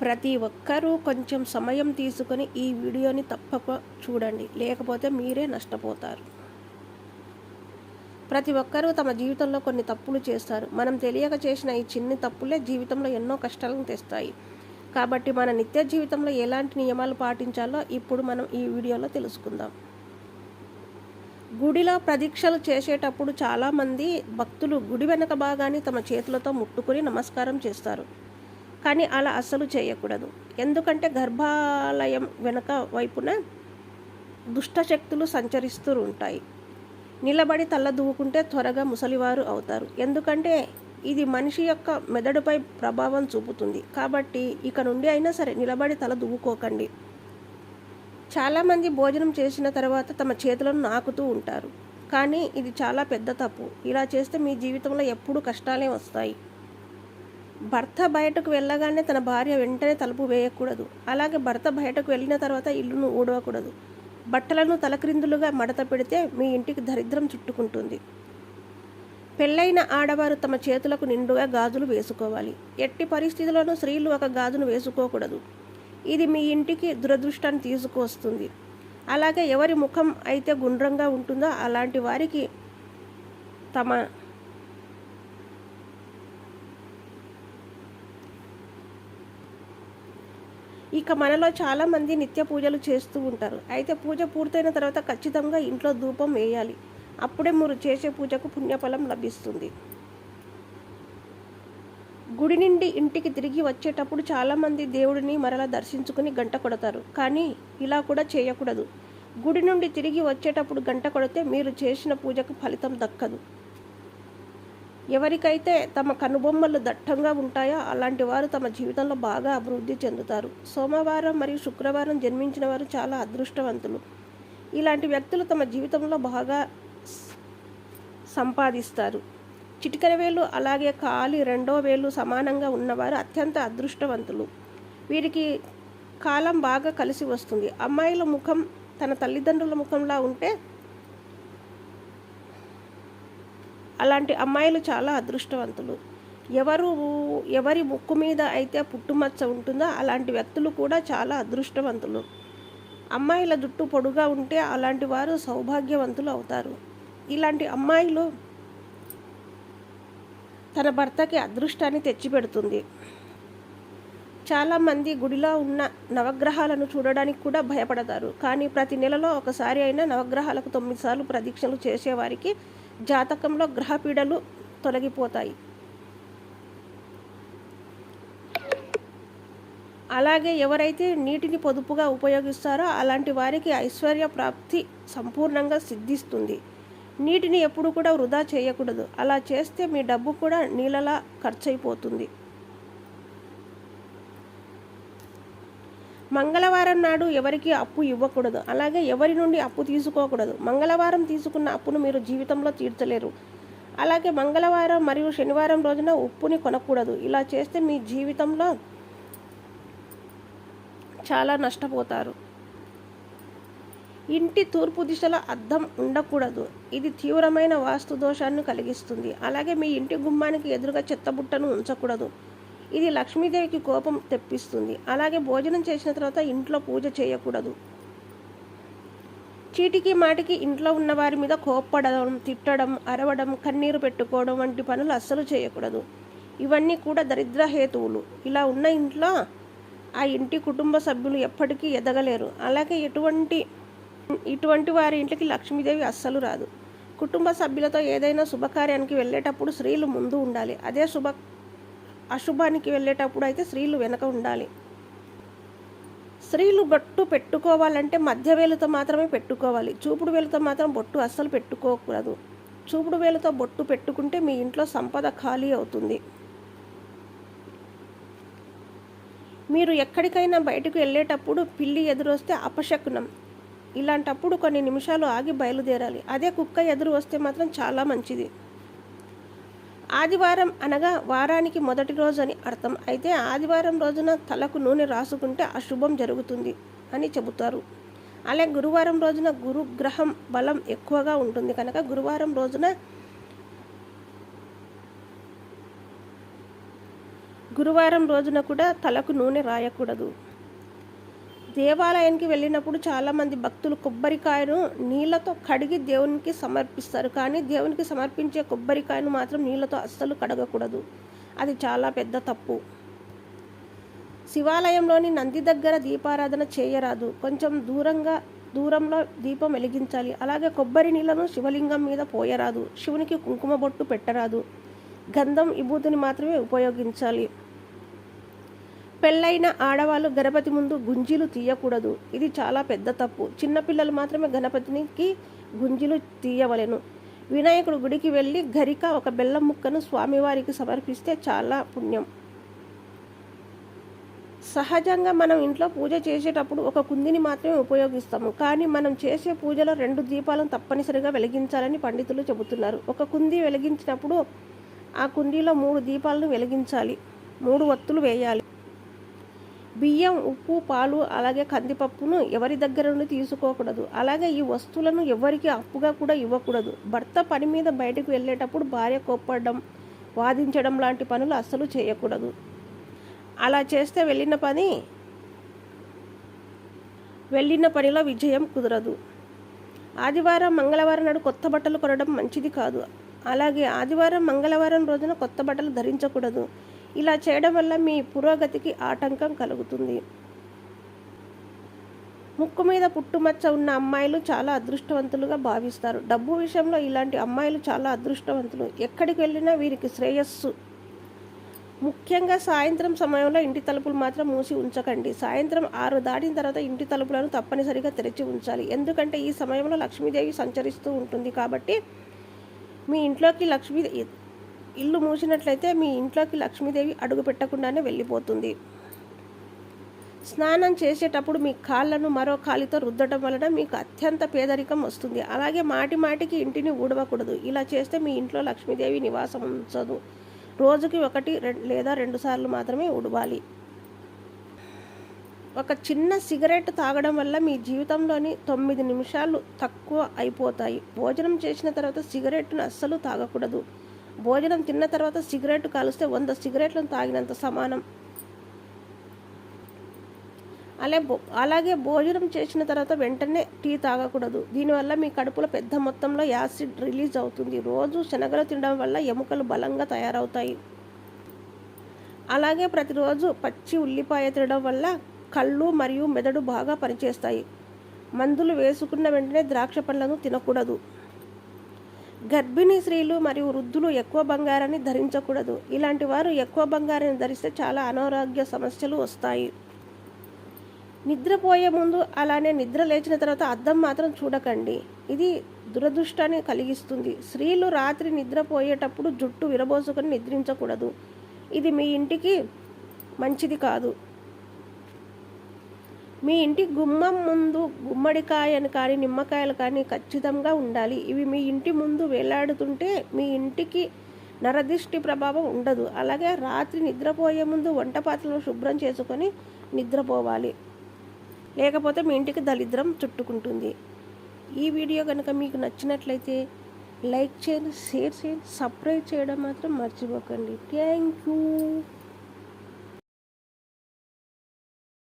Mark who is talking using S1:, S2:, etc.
S1: ప్రతి ఒక్కరూ కొంచెం సమయం తీసుకొని ఈ వీడియోని తప్పక చూడండి. లేకపోతే మీరే నష్టపోతారు. ప్రతి ఒక్కరూ తమ జీవితంలో కొన్ని తప్పులు చేస్తారు. మనం తెలియక చేసిన ఈ చిన్ని తప్పులే జీవితంలో ఎన్నో కష్టాలను తెస్తాయి. కాబట్టి మన నిత్య జీవితంలో ఎలాంటి నియమాలు పాటించాలో ఇప్పుడు మనం ఈ వీడియోలో తెలుసుకుందాం. గుడిలో ప్రదీక్షలు చేసేటప్పుడు చాలామంది భక్తులు గుడి వెనక భాగాన్ని తమ చేతులతో ముట్టుకొని నమస్కారం చేస్తారు. కానీ అలా అస్సలు చేయకూడదు. ఎందుకంటే గర్భాలయం వెనుక వైపున దుష్టశక్తులు సంచరిస్తూ ఉంటాయి. నిలబడి తల్ల దువ్వుకుంటే త్వరగా ముసలివారు అవుతారు. ఎందుకంటే ఇది మనిషి యొక్క మెదడుపై ప్రభావం చూపుతుంది. కాబట్టి ఇక నుండి అయినా సరే నిలబడి తల దువ్వుకోకండి. చాలామంది భోజనం చేసిన తర్వాత తమ చేతులను నాకుతూ ఉంటారు. కానీ ఇది చాలా పెద్ద తప్పు. ఇలా చేస్తే మీ జీవితంలో ఎప్పుడూ కష్టాలే వస్తాయి. భర్త బయటకు వెళ్ళగానే తన భార్య వెంటనే తలుపు వేయకూడదు. అలాగే భర్త బయటకు వెళ్ళిన తర్వాత ఇల్లును ఊడవకూడదు. బట్టలను తలక్రిందులుగా మడత పెడితే మీ ఇంటికి దరిద్రం చుట్టుకుంటుంది. పెళ్ళైన ఆడవారు తమ చేతులకు నిండుగా గాజులు వేసుకోవాలి. ఎట్టి పరిస్థితుల్లోనూ స్త్రీలు ఒక గాజును వేసుకోకూడదు. ఇది మీ ఇంటికి దురదృష్టాన్ని తీసుకువస్తుంది. అలాగే ఎవరి ముఖం అయితే గుండ్రంగా ఉంటుందో అలాంటి వారికి తమ ఇక మనలో చాలామంది నిత్య పూజలు చేస్తూ ఉంటారు. అయితే పూజ పూర్తయిన తర్వాత ఖచ్చితంగా ఇంట్లో ధూపం వేయాలి. అప్పుడే మీరు చేసే పూజకు పుణ్యఫలం లభిస్తుంది. గుడి నుండి ఇంటికి తిరిగి వచ్చేటప్పుడు చాలామంది దేవుడిని మరలా దర్శించుకుని గంట కొడతారు. కానీ ఇలా కూడా చేయకూడదు. గుడి నుండి తిరిగి వచ్చేటప్పుడు గంట కొడితే మీరు చేసిన పూజకు ఫలితం దక్కదు. ఎవరికైతే తమ కనుబొమ్మలు దట్టంగా ఉంటాయో అలాంటి వారు తమ జీవితంలో బాగా అభివృద్ధి చెందుతారు. సోమవారం మరియు శుక్రవారం జన్మించిన వారు చాలా అదృష్టవంతులు. ఇలాంటి వ్యక్తులు తమ జీవితంలో బాగా సంపాదిస్తారు. చిటికన వేలు అలాగే కాలి రెండో వేలు సమానంగా ఉన్నవారు అత్యంత అదృష్టవంతులు. వీరికి కాలం బాగా కలిసి వస్తుంది. అమ్మాయిల ముఖం తన తల్లిదండ్రుల ముఖంలా ఉంటే అలాంటి అమ్మాయిలు చాలా అదృష్టవంతులు. ఎవరు ఎవరి ముక్కు మీద అయితే పుట్టుమచ్చ ఉంటుందో అలాంటి వ్యక్తులు కూడా చాలా అదృష్టవంతులు. అమ్మాయిల జుట్టు పొడుగా ఉంటే అలాంటి వారు సౌభాగ్యవంతులు అవుతారు. ఇలాంటి అమ్మాయిలు తన భర్తకి అదృష్టాన్ని తెచ్చిపెడుతుంది. చాలామంది గుడిలో ఉన్న నవగ్రహాలను చూడడానికి కూడా భయపడతారు. కానీ ప్రతి నెలలో ఒకసారి అయినా నవగ్రహాలకు తొమ్మిది సార్లు ప్రదీక్షలు చేసేవారికి జాతకంలో గ్రహపీడలు తొలగిపోతాయి. అలాగే ఎవరైతే నీటిని పొదుపుగా ఉపయోగిస్తారో అలాంటి వారికి ఐశ్వర్య ప్రాప్తి సంపూర్ణంగా సిద్ధిస్తుంది. నీటిని ఎప్పుడు కూడా వృధా చేయకూడదు. అలా చేస్తే మీ డబ్బు కూడా నీళ్ళలా ఖర్చయిపోతుంది మంగళవారం నాడు ఎవరికి అప్పు ఇవ్వకూడదు. అలాగే ఎవరి నుండి అప్పు తీసుకోకూడదు. మంగళవారం తీసుకున్న అప్పును మీరు జీవితంలో తీర్చలేరు. అలాగే మంగళవారం మరియు శనివారం రోజున ఉప్పుని కొనకూడదు. ఇలా చేస్తే మీ జీవితంలో చాలా నష్టపోతారు. ఇంటి తూర్పు దిశలో అద్దం ఉండకూడదు. ఇది తీవ్రమైన వాస్తు దోషాన్ని కలిగిస్తుంది. అలాగే మీ ఇంటి గుమ్మానికి ఎదురుగా చెత్తబుట్టను ఉంచకూడదు. ఇది లక్ష్మీదేవికి కోపం తెప్పిస్తుంది. అలాగే భోజనం చేసిన తర్వాత ఇంట్లో పూజ చేయకూడదు. చీటికి మాటికి ఇంట్లో ఉన్న వారి మీద కోప్పడడం తిట్టడం అరవడం కన్నీరు పెట్టుకోవడం వంటి పనులు అస్సలు చేయకూడదు. ఇవన్నీ కూడా దరిద్ర హేతువులు. ఇలా ఉన్న ఇంట్లో ఆ ఇంటి కుటుంబ సభ్యులు ఎప్పటికీ ఎదగలేరు. అలాగే ఎటువంటి ఇటువంటి వారి ఇంటికి లక్ష్మీదేవి అస్సలు రాదు. కుటుంబ సభ్యులతో ఏదైనా శుభకార్యానికి వెళ్ళేటప్పుడు స్త్రీలు ముందు ఉండాలి. అదే శుభ అశుభానికి వెళ్ళేటప్పుడు అయితే స్త్రీలు వెనక ఉండాలి. స్త్రీలు బొట్టు పెట్టుకోవాలంటే మధ్య వేలుతో మాత్రమే పెట్టుకోవాలి. చూపుడు వేలుతో మాత్రం బొట్టు అస్సలు పెట్టుకోకూడదు. చూపుడు వేలుతో బొట్టు పెట్టుకుంటే మీ ఇంట్లో సంపద ఖాళీ అవుతుంది. మీరు ఎక్కడికైనా బయటకు వెళ్ళేటప్పుడు పిల్లి ఎదురొస్తే అపశకునం. ఇలాంటప్పుడు కొన్ని నిమిషాలు ఆగి బయలుదేరాలి. అదే కుక్క ఎదురు వస్తే మాత్రం చాలా మంచిది. ఆదివారం అనగా వారానికి మొదటి రోజు అని అర్థం. అయితే ఆదివారం రోజున తలకు నూనె రాసుకుంటే అశుభం జరుగుతుంది అని చెబుతారు. అలాగే గురువారం రోజున గురుగ్రహం బలం ఎక్కువగా ఉంటుంది. కనుక గురువారం రోజున గురువారం రోజున కూడా తలకు నూనె రాయకూడదు. దేవాలయానికి వెళ్ళినప్పుడు చాలామంది భక్తులు కొబ్బరికాయను నీళ్ళతో కడిగి దేవునికి సమర్పిస్తారు. కానీ దేవునికి సమర్పించే కొబ్బరికాయను మాత్రం నీళ్ళతో అస్సలు కడగకూడదు. అది చాలా పెద్ద తప్పు. శివాలయంలోని నంది దగ్గర దీపారాధన చేయరాదు. కొంచెం దూరంగా దూరంలో దీపం వెలిగించాలి. అలాగే కొబ్బరి నీళ్ళను శివలింగం మీద పోయరాదు. శివునికి కుంకుమ బొట్టు పెట్టరాదు. గంధం విభూతిని మాత్రమే ఉపయోగించాలి. పెళ్ళైన ఆడవాళ్ళు గణపతి ముందు గుంజీలు తీయకూడదు. ఇది చాలా పెద్ద తప్పు. చిన్నపిల్లలు మాత్రమే గణపతినికి గుంజీలు తీయవలెను. వినాయకుడు గుడికి వెళ్ళి గరిక ఒక బెల్లం ముక్కను స్వామివారికి సమర్పిస్తే చాలా పుణ్యం. సహజంగా మనం ఇంట్లో పూజ చేసేటప్పుడు ఒక కుందిని మాత్రమే ఉపయోగిస్తాము. కానీ మనం చేసే పూజలో రెండు దీపాలను తప్పనిసరిగా వెలిగించాలని పండితులు చెబుతున్నారు. ఒక కుంది వెలిగించినప్పుడు ఆ కుండీలో మూడు దీపాలను వెలిగించాలి. మూడు ఒత్తులు వేయాలి. బియ్యం ఉప్పు పాలు అలాగే కందిపప్పును ఎవరి దగ్గర నుండి తీసుకోకూడదు. అలాగే ఈ వస్తువులను ఎవరికి అప్పుగా కూడా ఇవ్వకూడదు. భర్త పని మీద బయటకు వెళ్ళేటప్పుడు భార్య కోప్పడడం వాదించడం లాంటి పనులు అస్సలు చేయకూడదు. అలా చేస్తే వెళ్ళిన పని వెళ్ళిన పనిలో విజయం కుదరదు. ఆదివారం మంగళవారం నాడు కొత్త బట్టలు కొనడం మంచిది కాదు. అలాగే ఆదివారం మంగళవారం రోజున కొత్త బట్టలు ధరించకూడదు. ఇలా చేయడం వల్ల మీ పురోగతికి ఆటంకం కలుగుతుంది. ముక్కు మీద పుట్టుమచ్చ ఉన్న అమ్మాయిలు చాలా అదృష్టవంతులుగా భావిస్తారు. డబ్బు విషయంలో ఇలాంటి అమ్మాయిలు చాలా అదృష్టవంతులు. ఎక్కడికి వెళ్ళినా వీరికి శ్రేయస్సు. ముఖ్యంగా సాయంత్రం సమయంలో ఇంటి తలుపులు మాత్రం మూసి ఉంచకండి. సాయంత్రం ఆరు దాటిన తర్వాత ఇంటి తలుపులను తప్పనిసరిగా తెరిచి ఉంచాలి. ఎందుకంటే ఈ సమయంలో లక్ష్మీదేవి సంచరిస్తూ ఉంటుంది కాబట్టి మీ ఇంట్లోకి లక్ష్మీ ఇల్లు మూసినట్లయితే మీ ఇంట్లోకి లక్ష్మీదేవి అడుగు పెట్టకుండానే వెళ్ళిపోతుంది. స్నానం చేసేటప్పుడు మీ కాళ్ళను మరో కాలితో రుద్దటం వలన మీకు అత్యంత పేదరికం వస్తుంది. అలాగే మాటి మాటికి ఇంటిని ఊడవకూడదు. ఇలా చేస్తే మీ ఇంట్లో లక్ష్మీదేవి నివాసం ఉంచదు. రోజుకి ఒకటి లేదా రెండు సార్లు మాత్రమే ఉడవాలి ఒక చిన్న సిగరెట్ తాగడం వల్ల మీ జీవితంలోని తొమ్మిది నిమిషాలు తక్కువ అయిపోతాయి. భోజనం చేసిన తర్వాత సిగరెట్ను అస్సలు తాగకూడదు. భోజనం తిన్న తర్వాత సిగరెట్ కాలుస్తే వంద సిగరెట్లను తాగినంత సమానం. అలా అలాగే భోజనం చేసిన తర్వాత వెంటనే టీ తాగకూడదు. దీనివల్ల మీ కడుపులో పెద్ద మొత్తంలో యాసిడ్ రిలీజ్ అవుతుంది. రోజు శనగలు తినడం వల్ల ఎముకలు బలంగా తయారవుతాయి. అలాగే ప్రతిరోజు పచ్చి ఉల్లిపాయ తినడం వల్ల కళ్ళు మరియు మెదడు బాగా పనిచేస్తాయి. మందులు వేసుకున్న వెంటనే ద్రాక్ష పండ్లను తినకూడదు. గర్భిణీ స్త్రీలు మరియు వృద్ధులు ఎక్కువ బంగారాన్ని ధరించకూడదు. ఇలాంటి వారు ఎక్కువ బంగారాన్ని ధరిస్తే చాలా అనారోగ్య సమస్యలు వస్తాయి. నిద్రపోయే ముందు అలానే నిద్ర లేచిన తర్వాత అద్దం మాత్రం చూడకండి. ఇది దురదృష్టాన్ని కలిగిస్తుంది. స్త్రీలు రాత్రి నిద్రపోయేటప్పుడు జుట్టు విరబోసుకొని నిద్రించకూడదు. ఇది మీ ఇంటికి మంచిది కాదు. మీ ఇంటి గుమ్మం ముందు గుమ్మడికాయను కానీ నిమ్మకాయలు కానీ ఖచ్చితంగా ఉండాలి. ఇవి మీ ఇంటి ముందు వేలాడుతుంటే మీ ఇంటికి నరదిష్టి ప్రభావం ఉండదు. అలాగే రాత్రి నిద్రపోయే ముందు వంట పాత్రలను శుభ్రం చేసుకొని నిద్రపోవాలి. లేకపోతే మీ ఇంటికి దరిద్రం చుట్టుకుంటుంది. ఈ వీడియో కనుక మీకు నచ్చినట్లయితే లైక్ చేయండి షేర్ చేయండి సబ్స్క్రైబ్ చేయడం మాత్రం మర్చిపోకండి. Thank you.